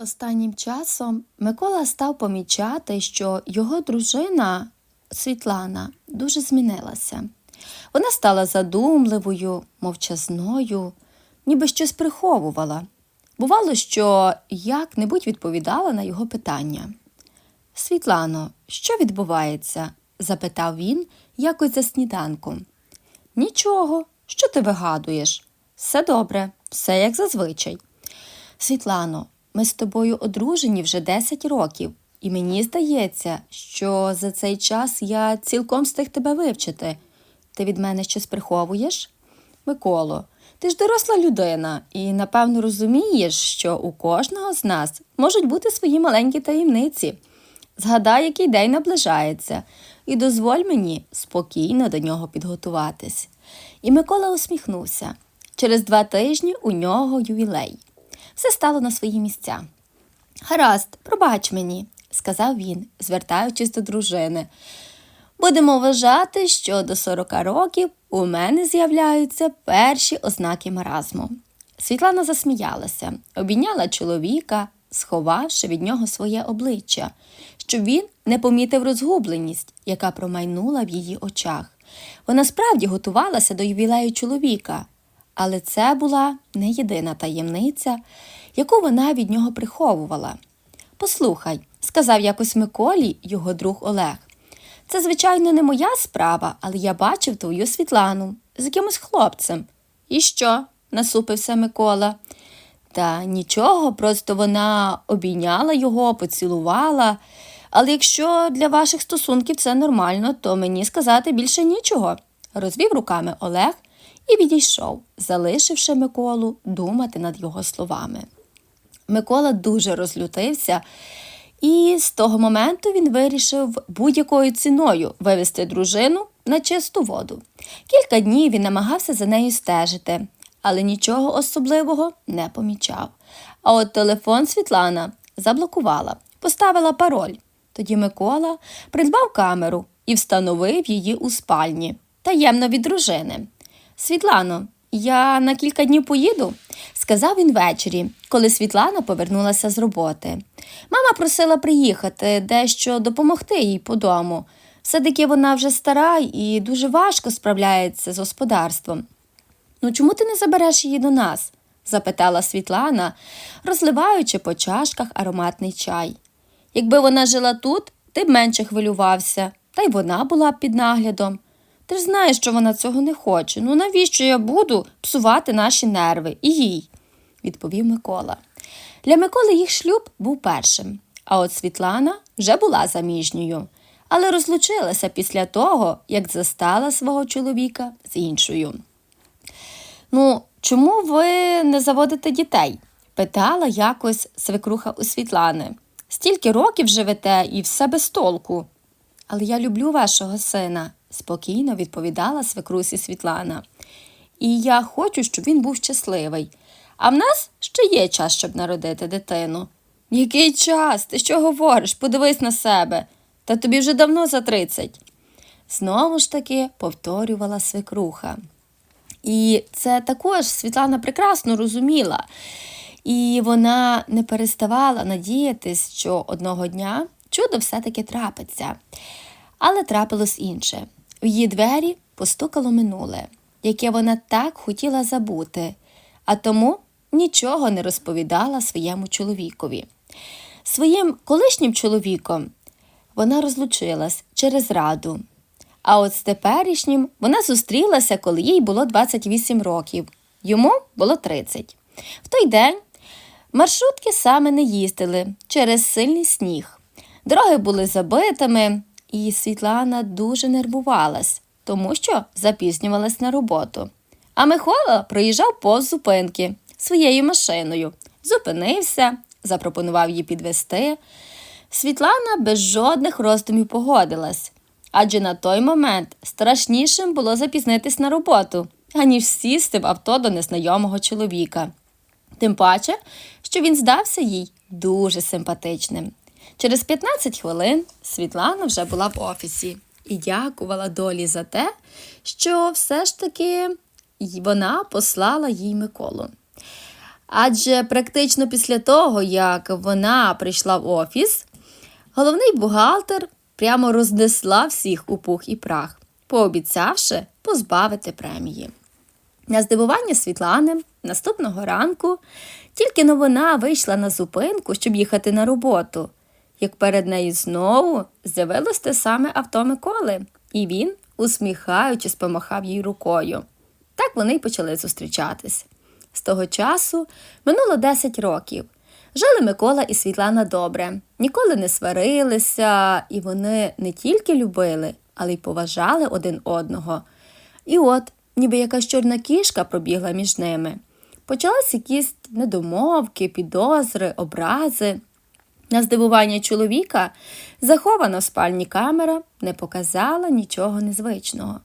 Останнім часом Микола став помічати, що його дружина Світлана дуже змінилася. Вона стала задумливою, мовчазною, ніби щось приховувала. Бувало, що як-небудь відповідала на його питання. Світлано, що відбувається? запитав він якось за сніданком. Нічого, що ти вигадуєш? Все добре, все як зазвичай. Світлано, ми з тобою одружені вже 10 років, і мені здається, що за цей час я цілком встиг тебе вивчити. Ти від мене щось приховуєш? Миколо, ти ж доросла людина і, напевно, розумієш, що у кожного з нас можуть бути свої маленькі таємниці. Згадай, який день наближається, і дозволь мені спокійно до нього підготуватись. І Микола усміхнувся. Через два тижні у нього ювілей. Все стало на свої місця. Гаразд, пробач мені, сказав він, звертаючись до дружини. Будемо вважати, що до 40 років у мене з'являються перші ознаки маразму. Світлана засміялася, обійняла чоловіка, сховавши від нього своє обличчя, щоб він не помітив розгубленість, яка промайнула в її очах. Вона справді готувалася до ювілею чоловіка, але це була не єдина таємниця, яку вона від нього приховувала. Послухай, сказав якось Миколі його друг Олег. Це, звичайно, не моя справа, але я бачив твою Світлану з якимось хлопцем. І що? насупився Микола. Та нічого, просто вона обійняла його, поцілувала. Але якщо для ваших стосунків це нормально, то мені сказати більше нічого. Розвів руками Олег і відійшов, залишивши Миколу думати над його словами. Микола дуже розлютився, і з того моменту він вирішив будь-якою ціною вивести дружину на чисту воду. Кілька днів він намагався за нею стежити, але нічого особливого не помічав. А от телефон Світлана заблокувала, поставила пароль. Тоді Микола придбав камеру і встановив її у спальні таємно від дружини. Світлано, я на кілька днів поїду, сказав він ввечері, коли Світлана повернулася з роботи. Мама просила приїхати дещо допомогти їй по дому. Все-таки вона вже стара і дуже важко справляється з господарством. Ну чому ти не забереш її до нас? запитала Світлана, розливаючи по чашках ароматний чай. Якби вона жила тут, ти б менше хвилювався, та й вона була б під наглядом. Ти ж знаєш, що вона цього не хоче. Ну навіщо я буду псувати наші нерви і їй? відповів Микола. Для Миколи їх шлюб був першим, а от Світлана вже була заміжньою, але розлучилася після того, як застала свого чоловіка з іншою. Ну, чому ви не заводите дітей? питала якось свекруха у Світлани. Стільки років живете і все без толку. Але я люблю вашого сина, спокійно відповідала свекрусі Світлана. І я хочу, щоб він був щасливий. А в нас ще є час, щоб народити дитину. Який час? Ти що говориш? Подивись на себе. Та тобі вже давно за тридцять. Знову ж таки повторювала свекруха. І це також Світлана прекрасно розуміла. І вона не переставала надіятись, що одного дня чудо все-таки трапиться. Але трапилось інше. В її двері постукало минуле, яке вона так хотіла забути, а тому нічого не розповідала своєму чоловікові. Своїм колишнім чоловіком вона розлучилась через раду. А от з теперішнім вона зустрілася, коли їй було 28 років, йому було 30. В той день маршрутки саме не їздили через сильний сніг. Дороги були забитими, і Світлана дуже нервувалась, тому що запізнювалась на роботу. А Михайло проїжджав повз зупинки своєю машиною, зупинився, запропонував її підвести. Світлана без жодних роздумів погодилась, адже на той момент страшнішим було запізнитись на роботу, аніж сісти в авто до незнайомого чоловіка. Тим паче, що він здався їй дуже симпатичним. Через 15 хвилин Світлана вже була в офісі і дякувала долі за те, що все ж таки вона послала їй Миколу. Адже практично після того, як вона прийшла в офіс, головний бухгалтер прямо рознесла всіх у пух і прах, пообіцявши позбавити премії. На здивування Світлани наступного ранку тільки но вона вийшла на зупинку, щоб їхати на роботу, як перед нею знову з'явилось те саме авто Миколи, і він, усміхаючись, помахав їй рукою. Так вони й почали зустрічатись. З того часу минуло 10 років. Жили Микола і Світлана добре, ніколи не сварилися, і вони не тільки любили, але й поважали один одного. І от, ніби якась чорна кішка пробігла між ними. Почались якісь недомовки, підозри, образи. На здивування чоловіка захована в спальні камера не показала нічого незвичного.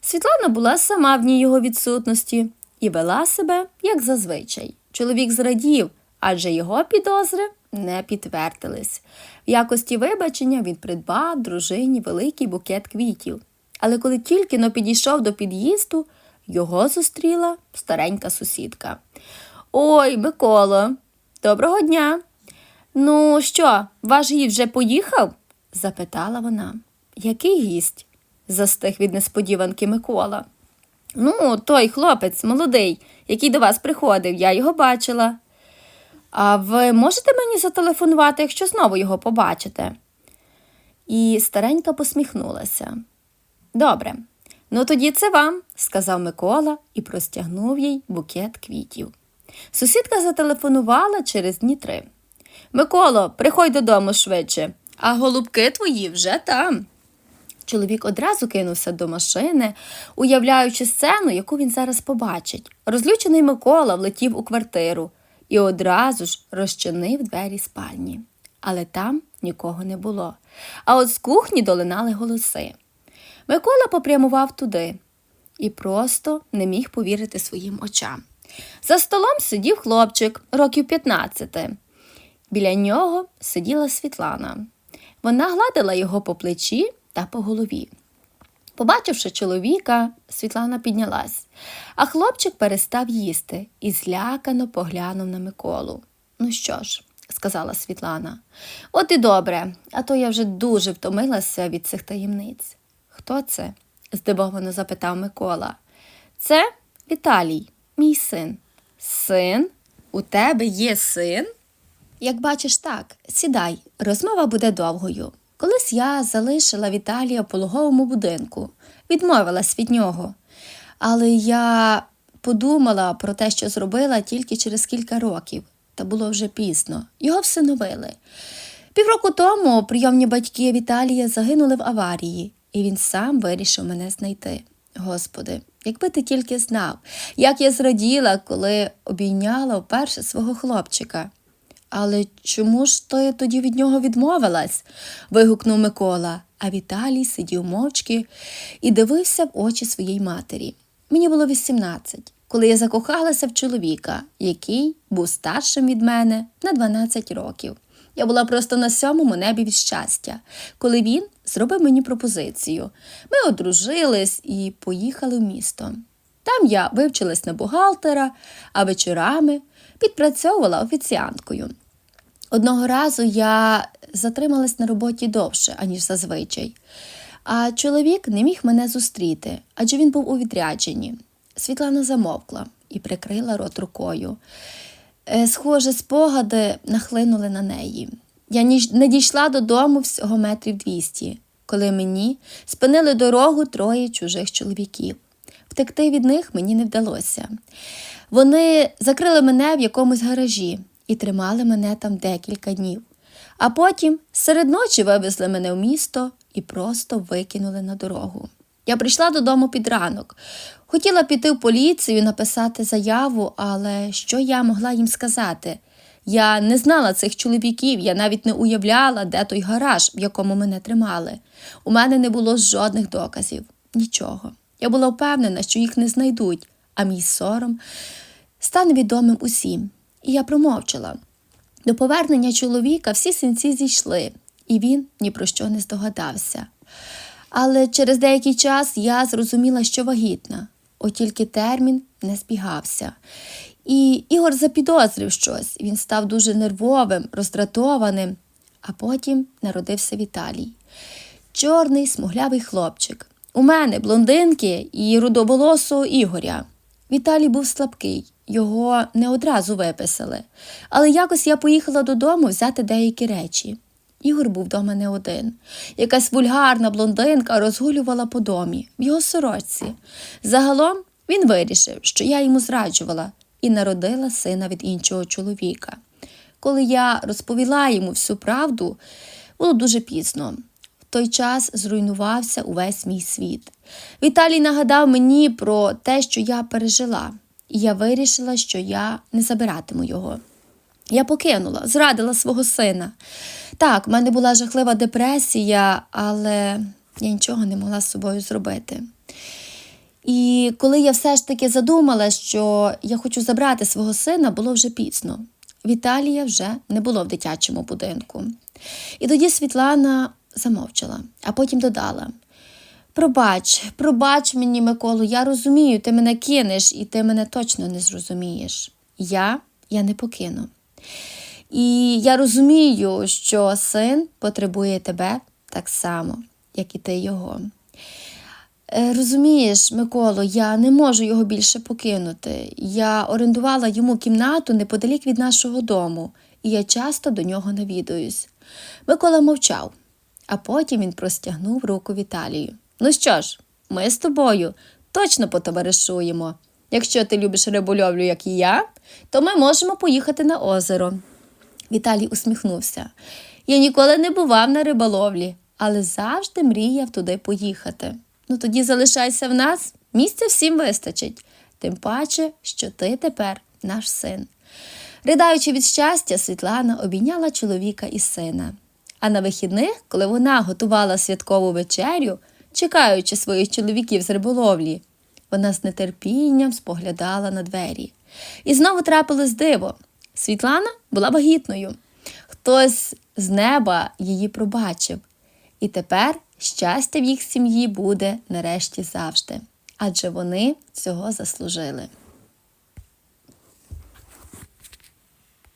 Світлана була сама в ній його відсутності і вела себе, як зазвичай. Чоловік зрадів, адже його підозри не підтвердились. В якості вибачення він придбав дружині великий букет квітів. Але коли тільки но підійшов до під'їзду, його зустріла старенька сусідка. Ой, Миколо, доброго дня. Ну що, ваш гість вже поїхав? запитала вона. Який гість? застиг від несподіванки Микола. Ну, той хлопець молодий, який до вас приходив, я його бачила. А ви можете мені зателефонувати, якщо знову його побачите? І старенька посміхнулася. Добре, ну тоді це вам, сказав Микола і простягнув їй букет квітів. Сусідка зателефонувала через дні три. Миколо, приходь додому швидше, а голубки твої вже там. Чоловік одразу кинувся до машини, уявляючи сцену, яку він зараз побачить. Розлючений Микола влетів у квартиру і одразу ж розчинив двері спальні. Але там нікого не було. А от з кухні долинали голоси. Микола попрямував туди і просто не міг повірити своїм очам. За столом сидів хлопчик років 15. Біля нього сиділа Світлана. Вона гладила його по плечі та по голові. Побачивши чоловіка, Світлана піднялась, а хлопчик перестав їсти і злякано поглянув на Миколу. Ну що ж, сказала Світлана, от і добре, а то я вже дуже втомилася від цих таємниць. Хто це? здивовано запитав Микола. Це Віталій, мій син. Син? У тебе є син? Як бачиш так, сідай, розмова буде довгою. Колись я залишила Віталія в пологовому будинку, відмовилась від нього. Але я подумала про те, що зробила тільки через кілька років, та було вже пізно. Його всиновили. Півроку тому прийомні батьки Віталія загинули в аварії, і він сам вирішив мене знайти. Господи, якби ти тільки знав, як я зраділа, коли обійняла вперше свого хлопчика. Але чому ж ти тоді від нього відмовилась? вигукнув Микола, а Віталій сидів мовчки і дивився в очі своїй матері. Мені було 18, коли я закохалася в чоловіка, який був старшим від мене на 12 років. Я була просто на сьомому небі від щастя, коли він зробив мені пропозицію. Ми одружились і поїхали в місто. Там я вивчилась на бухгалтера, а вечорами підпрацьовувала офіціанткою. Одного разу я затрималась на роботі довше, аніж зазвичай, а чоловік не міг мене зустріти, адже він був у відрядженні. Світлана замовкла і прикрила рот рукою. Е, схоже, спогади нахлинули на неї. Я не дійшла додому всього метрів двісті, коли мені спинили дорогу троє чужих чоловіків. Втекти від них мені не вдалося. Вони закрили мене в якомусь гаражі і тримали мене там декілька днів. А потім серед ночі вивезли мене в місто і просто викинули на дорогу. Я прийшла додому під ранок. Хотіла піти в поліцію, написати заяву, але що я могла їм сказати? Я не знала цих чоловіків, я навіть не уявляла, де той гараж, в якому мене тримали. У мене не було жодних доказів, нічого. Я була впевнена, що їх не знайдуть, а мій сором стане відомим усім. І я промовчала. До повернення чоловіка всі синці зійшли, і він ні про що не здогадався. Але через деякий час я зрозуміла, що вагітна, от тільки термін не збігався. І Ігор запідозрив щось. Він став дуже нервовим, роздратованим, а потім народився Віталій. Чорний, смуглявий хлопчик. У мене блондинки і рудоволосого Ігоря. Віталій був слабкий, його не одразу виписали. Але якось я поїхала додому взяти деякі речі. Ігор був вдома не один. Якась вульгарна блондинка розгулювала по домі в його сорочці. Загалом він вирішив, що я йому зраджувала і народила сина від іншого чоловіка. Коли я розповіла йому всю правду, було дуже пізно. В той час зруйнувався увесь мій світ. Віталій нагадав мені про те, що я пережила, і я вирішила, що я не забиратиму його. Я покинула, зрадила свого сина. Так, в мене була жахлива депресія, але я нічого не могла з собою зробити. І коли я все ж таки задумала, що я хочу забрати свого сина, було вже пізно. Віталія вже не було в дитячому будинку. І тоді Світлана замовчала, а потім додала: Пробач, пробач мені, Миколу, я розумію, ти мене кинеш, і ти мене точно не зрозумієш. Я, я не покину. І я розумію, що син потребує тебе так само, як і ти його. Е, Розумієш, Миколо, я не можу його більше покинути. Я орендувала йому кімнату неподалік від нашого дому, і я часто до нього навідуюсь. Микола мовчав, а потім він простягнув руку Віталію. Ну що ж, ми з тобою точно потоваришуємо. Якщо ти любиш рибольовлю, як і я, то ми можемо поїхати на озеро. Віталій усміхнувся. Я ніколи не бував на риболовлі, але завжди мріяв туди поїхати. Ну тоді залишайся в нас, місця всім вистачить, тим паче, що ти тепер наш син. Ридаючи від щастя, Світлана обійняла чоловіка і сина. А на вихідних, коли вона готувала святкову вечерю, чекаючи своїх чоловіків з риболовлі, вона з нетерпінням споглядала на двері. І знову трапилось диво. Світлана була вагітною. Хтось з неба її пробачив. І тепер щастя в їх сім'ї буде нарешті завжди, адже вони цього заслужили.